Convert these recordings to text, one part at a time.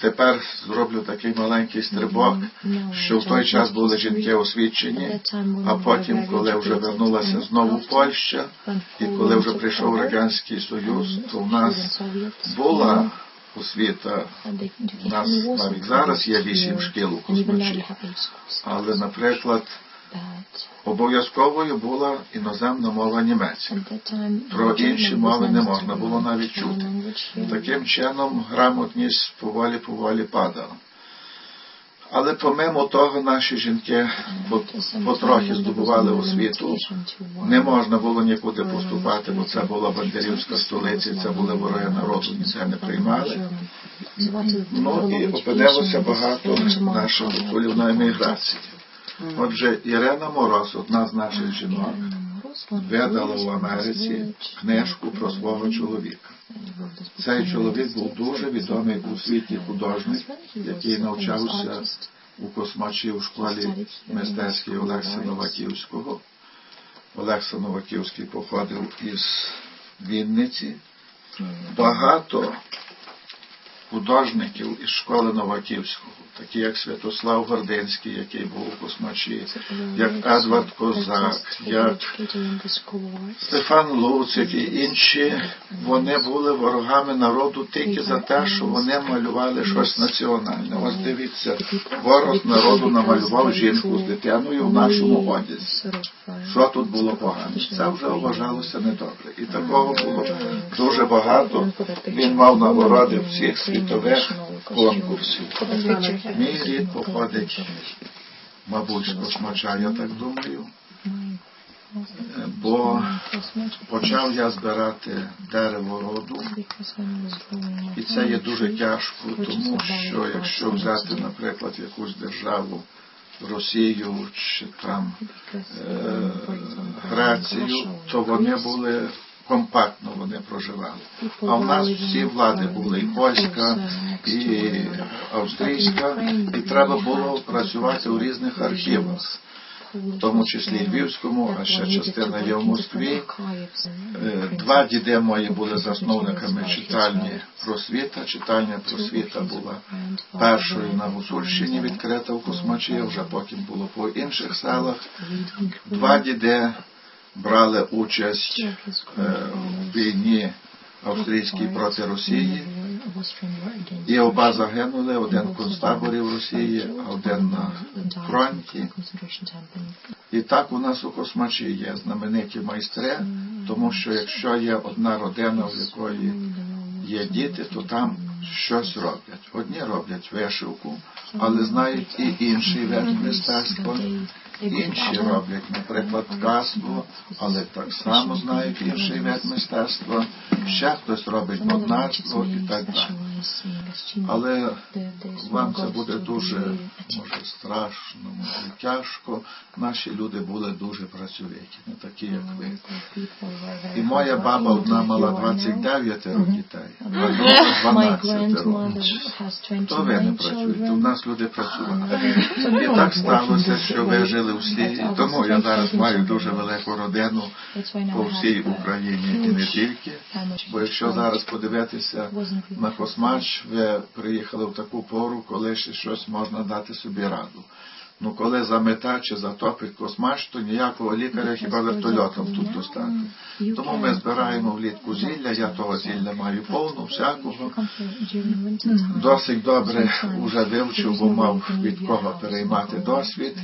Тепер зроблю такий маленький стрибок, що в той час були жінки освічені, а потім, коли вже вернулася знову Польща, і коли вже прийшов Радянський Союз, то в нас була освіта. У нас навіть зараз є вісім шкіл у Космачі. Але, наприклад, обов'язковою була іноземна мова німецька. Про інші мови не можна було навіть чути. Таким чином грамотність поволі-поволі падала. Але помимо того наші жінки потрохи здобували освіту. Не можна було нікуди поступати, бо це була бандерівська столиця, це були вороги народу, ніце не приймали. Ну і опинилося багато наших полів на еміграції. Отже, Ірена Мороз, одна з наших жінок, видала в Америці книжку про свого чоловіка. Цей чоловік був дуже відомий у світі художник, який навчався у космачі у школі мистецькій Олекса Новаківського. Олекса Новаківський походив із Вінниці. Багато художників із школи Новаківського, такі як Святослав Гординський, який був у космачі, як Едвард Козак, як Стефан Луцик і інші, вони були ворогами народу тільки за те, що вони малювали щось національне. Ось дивіться, ворог народу намалював жінку з дитиною в нашому одязі. Що тут було погано? Це вже вважалося недобре. І такого було дуже багато. Він мав нагороди всіх світових конкурсів. Мій рід походить, мабуть, з космача, я так думаю. Бо почав я збирати дерево роду, і це є дуже тяжко, тому що якщо взяти, наприклад, якусь державу, Росію чи там е, Грецію, то вони були компактно вони проживали. А в нас всі влади були і польська, і австрійська, і треба було працювати у різних архівах в тому числі Львівському, а ще частина є в Москві. Два діди мої були засновниками читальні просвіта. Читальня просвіта була першою на Гусульщині відкрита в Космачі, вже потім було по інших селах. Два діди брали участь в війні австрійській проти Росії. І оба загинули, один в концтаборі в Росії, а один на фронті. І так у нас у Космачі є знамениті майстри, тому що якщо є одна родина, в якої є діти, то там щось роблять. Одні роблять вишивку, але знають і інший вид мистецтва. Інші роблять, наприклад, ткацтво, але так само знають інший вид мистецтва. Ще хтось робить моднарство і так далі. Але вам це буде дуже, може, страшно, може, тяжко. Наші люди були дуже працьовиті, не такі, як ви. І моя баба одна мала 29 дітей, а друга 12 років. То ви не працюєте, у нас люди працювали. І так сталося, що ви жили в селі. Тому я зараз маю дуже велику родину по всій Україні і не тільки. Бо якщо зараз подивитися на Космач, ви приїхали в таку пору, коли ще щось можна дати собі раду. Ну, коли замета чи затопить космач, то ніякого лікаря хіба вертольотом тут достати. Тому ми збираємо влітку зілля, я того зілля маю повну, всякого. Досить добре вже вивчив, бо мав від кого переймати досвід.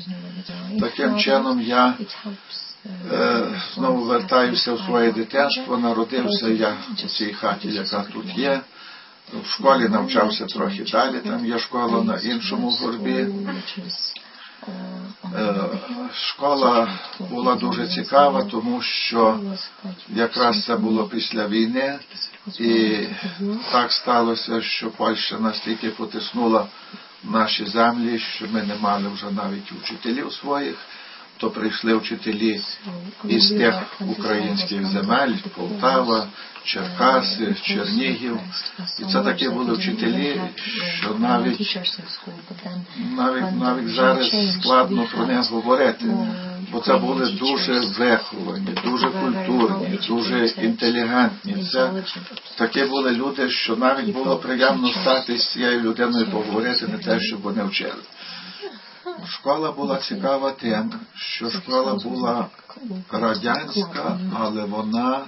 Таким чином я е, знову вертаюся в своє дитинство, народився я у цій хаті, яка тут є. В школі навчався трохи далі, там є школа на іншому горбі. Школа була дуже цікава, тому що якраз це було після війни, і так сталося, що Польща настільки потиснула наші землі, що ми не мали вже навіть учителів своїх то прийшли вчителі із тих українських земель, Полтава, Черкаси, Чернігів. І це такі були вчителі, що навіть навіть, навіть зараз складно про них говорити. бо це були дуже виховані, дуже культурні, дуже інтелігентні. Це такі були люди, що навіть було приємно стати з цією людиною поговорити, не те, щоб вони вчили. Школа була цікава тим, що школа була радянська, але вона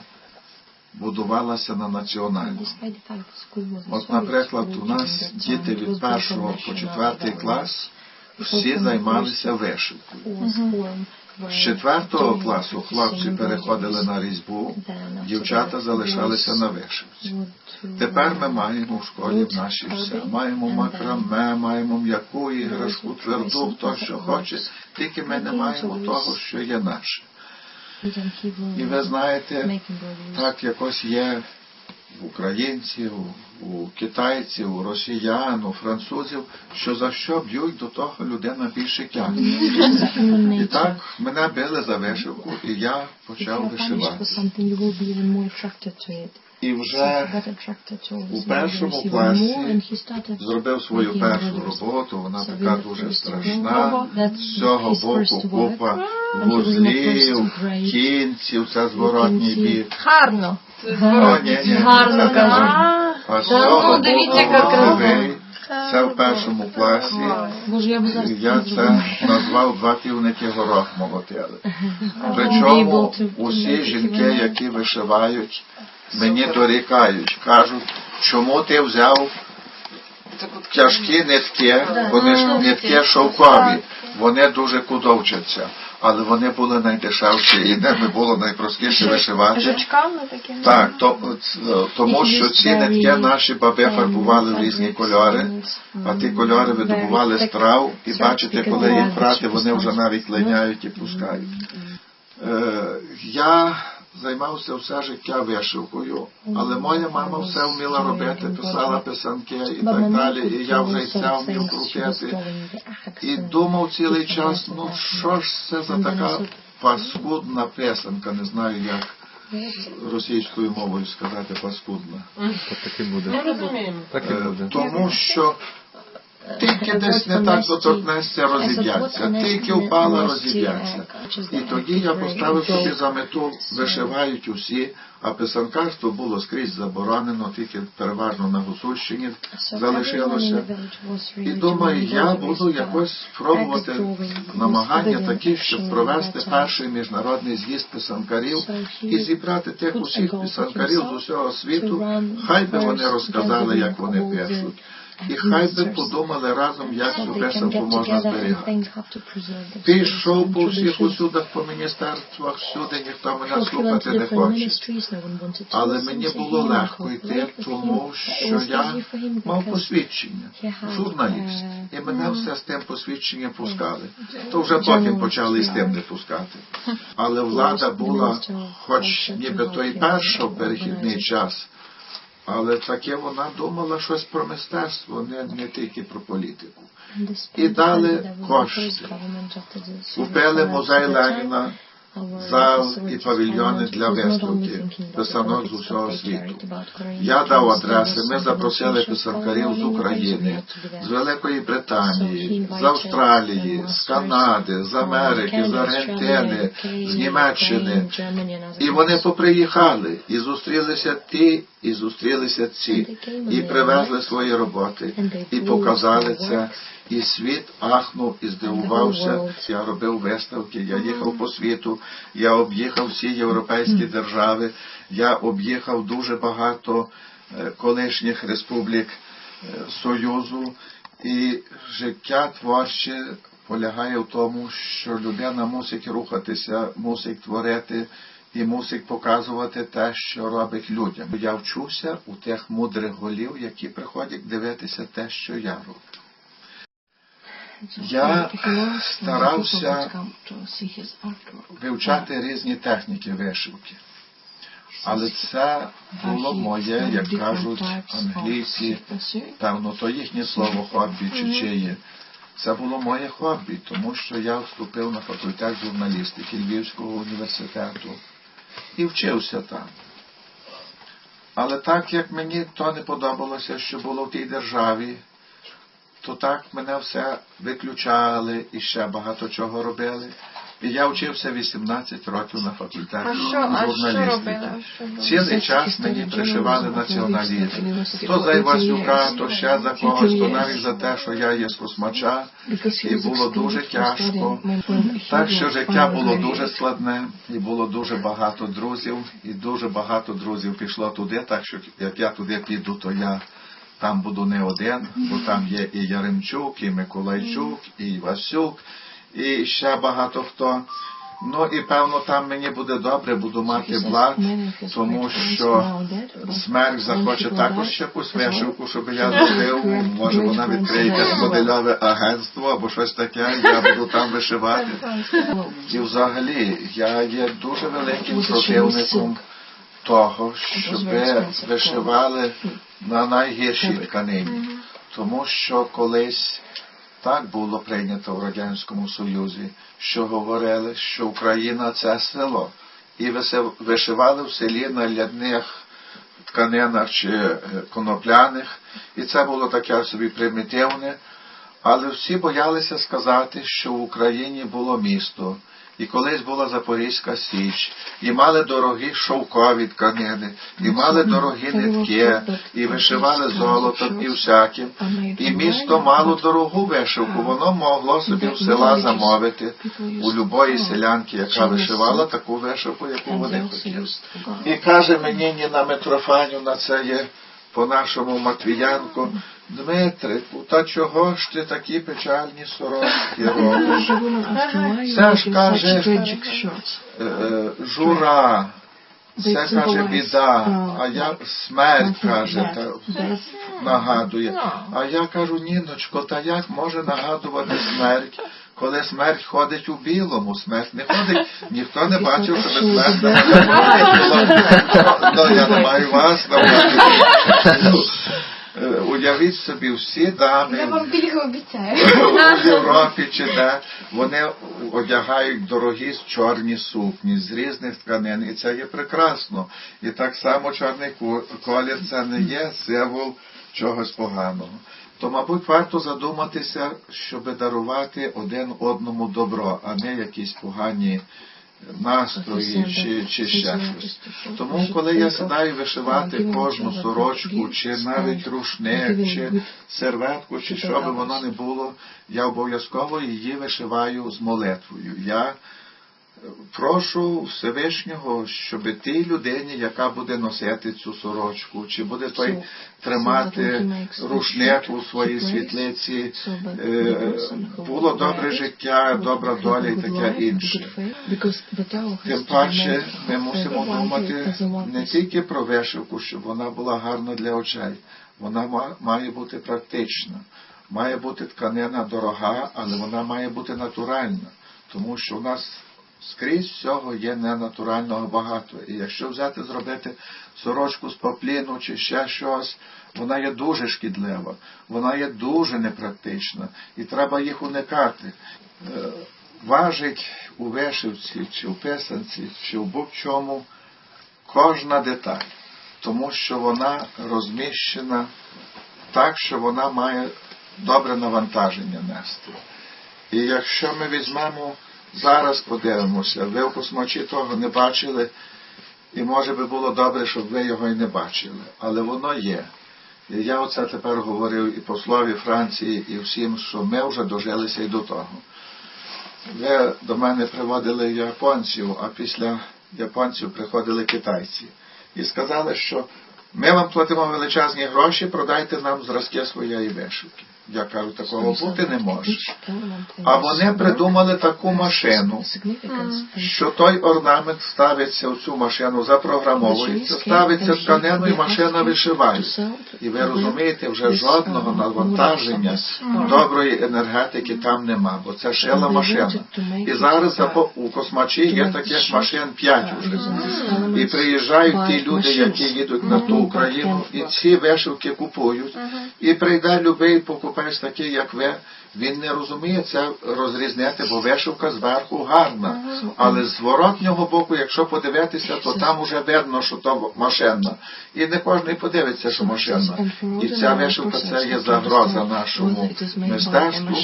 будувалася на національному. От, наприклад, у нас діти від першого по четвертий клас всі займалися вишивкою. З четвертого класу хлопці переходили на різьбу, дівчата залишалися на вишивці. Тепер ми маємо в школі в нашій все. Маємо макраме, маємо м'яку іграшку, тверду, хто що хоче, тільки ми не маємо того, що є наше. І ви знаєте, так якось є українців, у китайців, у росіян, у французів, що за що б'ють до того людина більше тягне. І так мене били за вишивку, і я почав вишивати. І вже у першому класі зробив свою першу роботу, вона така дуже страшна. З цього боку купа вузлів, кінців, це зворотній бік. Гарно. Гарно кажу. А з цього ну, дивіться, боку. Це в першому класі. Я це назвав два півники горох молотили. Причому усі жінки, які вишивають, мені дорікають, кажуть, чому ти взяв тяжкі нитки, вони ж нитки шовкові, вони дуже кудовчаться, але вони були найдешевші. І ними було найпростіше вишивати. Жучками такими? Так, то, е, тому що ці нитки наші баби фарбували в різні кольори, а ті кольори видобували з трав, і бачите, коли їх брати, вони вже навіть линяють і пускають. Е, я займався все життя вишивкою, але моя мама все вміла робити, писала писанки і так далі, і я вже й це вмів крутити. І думав цілий час, ну що ж це за така паскудна писанка, не знаю як російською мовою сказати паскудна. Так і буде. Ми розуміємо. Так і Е, буде. Тому що тільки десь не так доторкнешся, розіб'яться, тільки впала, розіб'яться. І тоді я поставив собі за мету, вишивають усі, а писанкарство було скрізь заборонено, тільки переважно на Гусульщині залишилося. І думаю, я буду якось пробувати намагання такі, щоб провести перший міжнародний з'їзд писанкарів і зібрати тих усіх писанкарів з усього світу, хай би вони розказали, як вони пишуть. І хай би подумали разом, як цю писанку можна зберігати. Пішов по всіх усюдах, по міністерствах, всюди ніхто мене слухати не хоче. Але мені було легко йти, тому що я мав посвідчення, журналіст, і мене все з тим посвідченням пускали. То вже потім почали з тим не пускати. Але влада була, хоч ніби той перший перехідний час, але таке вона думала щось про мистецтво, не, не тільки про політику. І дали кошти. Купили музей Леніна, зал і павільйони для виставки писанок з усього світу. Я дав адреси, ми запросили писанкарів з України, з Великої Британії, з Австралії, з Канади, з Америки, з Аргентини, з Німеччини. І вони поприїхали, і зустрілися ті, і зустрілися ці, і привезли свої роботи, і показали це. І світ ахнув і здивувався. Я робив виставки, я їхав по світу, я об'їхав всі європейські держави, я об'їхав дуже багато е, колишніх республік е, Союзу, і життя творче полягає в тому, що людина мусить рухатися, мусить творити і мусить показувати те, що робить людям. Я вчуся у тих мудрих голів, які приходять дивитися те, що я роблю. Я старався вивчати різні техніки вишивки. Але це було моє, як кажуть англійці, певно, то їхнє слово хобі чи чиє. Це було моє хобі, тому що я вступив на факультет журналістики Львівського університету і вчився там. Але так як мені то не подобалося, що було в тій державі, то так мене все виключали і ще багато чого робили. І я вчився 18 років на факультеті журналістики. Цілий час мені пришивали націоналізм. То за Івасюка, то ще за когось, то навіть за те, що я є з космача. І було дуже тяжко. Так що життя було дуже складне, і було дуже багато друзів, і дуже багато друзів пішло туди, так що як я туди піду, то я там буду не один, бо там є і Яремчук, і Миколайчук, і Васюк, і ще багато хто. Ну і певно там мені буде добре, буду мати блат, тому що смерть захоче також якусь вишивку, щоб я зробив. Може вона відкриє якесь модельове агентство або щось таке, я буду там вишивати. І взагалі я є дуже великим противником того, щоб вишивали на найгіршій тканині. Тому що колись так було прийнято в Радянському Союзі, що говорили, що Україна це село. І вишивали в селі на лядних тканинах чи е, конопляних. І це було таке собі примітивне. Але всі боялися сказати, що в Україні було місто, і колись була Запорізька Січ, і мали дорогі шовкові тканини, і мали дорогі нитки, і вишивали золотом і всяким. І місто мало дорогу вишивку, воно могло собі в села замовити у любої селянки, яка вишивала таку вишивку, яку вони хотіли. І каже мені Ніна Митрофанівна, це є по нашому Матвіянку, Дмитрику, та чого ж ти такі печальні сорочки робиш? Це ж каже Е, е, Жура, це каже біда, а я смерть каже, та нагадує. А я кажу, Ніночко, та як може нагадувати смерть? Коли смерть ходить у білому, смерть не ходить, ніхто не бачив, що смерть не Ну, я не маю вас на увазі. Е, Уявіть собі, всі дами Я вам обіцяю. у Європі чи де вони одягають дорогі чорні сукні з різних тканин, і це є прекрасно. І так само чорний ко- колір це не є символ чогось поганого. То, мабуть, варто задуматися, щоб дарувати один одному добро, а не якісь погані настрої чи, чи ще щось. Тому, коли я сідаю вишивати кожну сорочку, чи навіть рушник, чи серветку, чи що би воно не було, я обов'язково її вишиваю з молитвою. Я прошу Всевишнього, щоб тій людині, яка буде носити цю сорочку, чи буде той тримати рушник у своїй світлиці, е, було добре життя, добра доля і таке інше. Тим паче ми мусимо думати не тільки про вишивку, щоб вона була гарна для очей. Вона ма- має бути практична. Має бути тканина дорога, але вона має бути натуральна. Тому що у нас скрізь всього є ненатурального багато. І якщо взяти зробити сорочку з попліну чи ще щось, вона є дуже шкідлива, вона є дуже непрактична, і треба їх уникати. Е, Важить у вишивці, чи в писанці, чи в будь-чому кожна деталь, тому що вона розміщена так, що вона має добре навантаження нести. І якщо ми візьмемо зараз, подивимося, ви в космочі того не бачили, і може би було добре, щоб ви його і не бачили, але воно є. І я оце тепер говорив і послові Франції, і всім, що ми вже дожилися і до того. Ви до мене приводили японців, а після японців приходили китайці. І сказали, що ми вам платимо величезні гроші, продайте нам зразки своєї вишивки. Я кажу, такого бути не може. А вони придумали таку машину, що той орнамент ставиться в цю машину, запрограмовується, ставиться тканину і машина вишиває. І ви розумієте, вже жодного навантаження доброї енергетики там нема, бо це шила машина. І зараз у космачі є таких машин п'ять уже. І приїжджають ті люди, які їдуть на ту Україну, і ці вишивки купують. І прийде любий покупець європейць такий, як ви, він не розуміє це розрізнити, бо вишивка зверху гарна. Але з зворотнього боку, якщо подивитися, то там уже видно, що то машинна. І не кожен подивиться, що машинна. І ця вишивка це є загроза нашому мистецтву.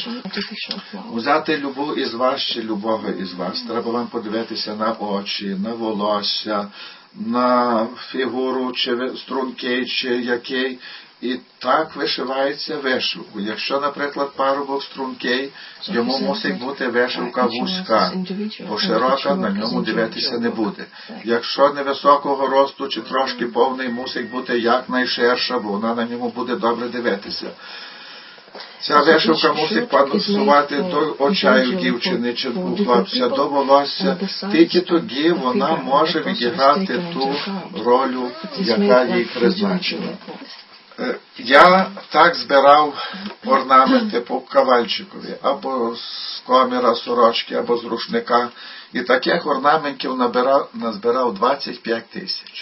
Взяти любу із вас чи любого із вас. Треба вам подивитися на очі, на волосся, на фігуру, чи струнки, чи який. І так вишивається вишивку. Якщо, наприклад, парубок стрункий, йому мусить бути вишивка вузька, бо широка на ньому дивитися не буде. Якщо невисокого росту чи трошки повний, мусить бути якнайширша, бо вона на ньому буде добре дивитися. Ця вишивка мусить пасувати до очаю дівчини чи хлопця, до волосся. Тільки тоді вона може відіграти ту роль, яка їй призначена. Я так збирав орнаменти по кавальчикові, або з коміра сорочки, або з рушника. І таких орнаментів набирав, назбирав 25 тисяч.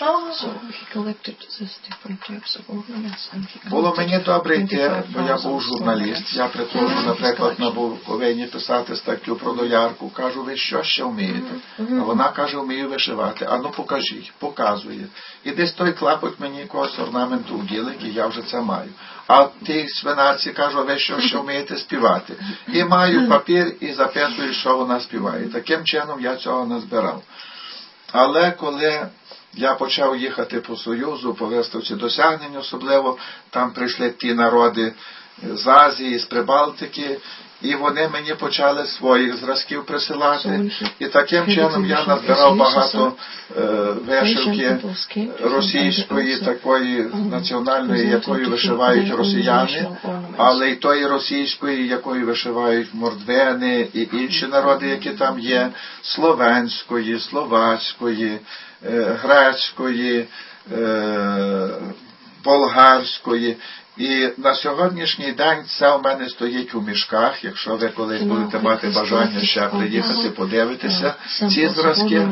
Було мені добре йти, бо я був журналіст. Я приходжу, наприклад, на Буковині писати статтю про доярку. Кажу, ви що ще вмієте? А вона каже, вмію вишивати. А ну покажіть, показує. І десь той клапоть мені якогось орнаменту вділить, і я вже це маю. А ті свинарці кажуть, ви що ще вмієте співати? І маю папір і записую, що вона співає. Таким чином я цього не збирав. Але коли я почав їхати по Союзу, по виставці досягнень особливо, там прийшли ті народи з Азії, з Прибалтики, і вони мені почали своїх зразків присилати. І таким чином я назбирав багато е, вишивки російської, такої національної, якою вишивають росіяни, але й тої російської, якою вишивають мордвени і інші народи, які там є, словенської, словацької, е, грецької, е, болгарської. І на сьогоднішній день це у мене стоїть у мішках. Якщо ви колись будете мати бажання ще приїхати, подивитися ці зразки.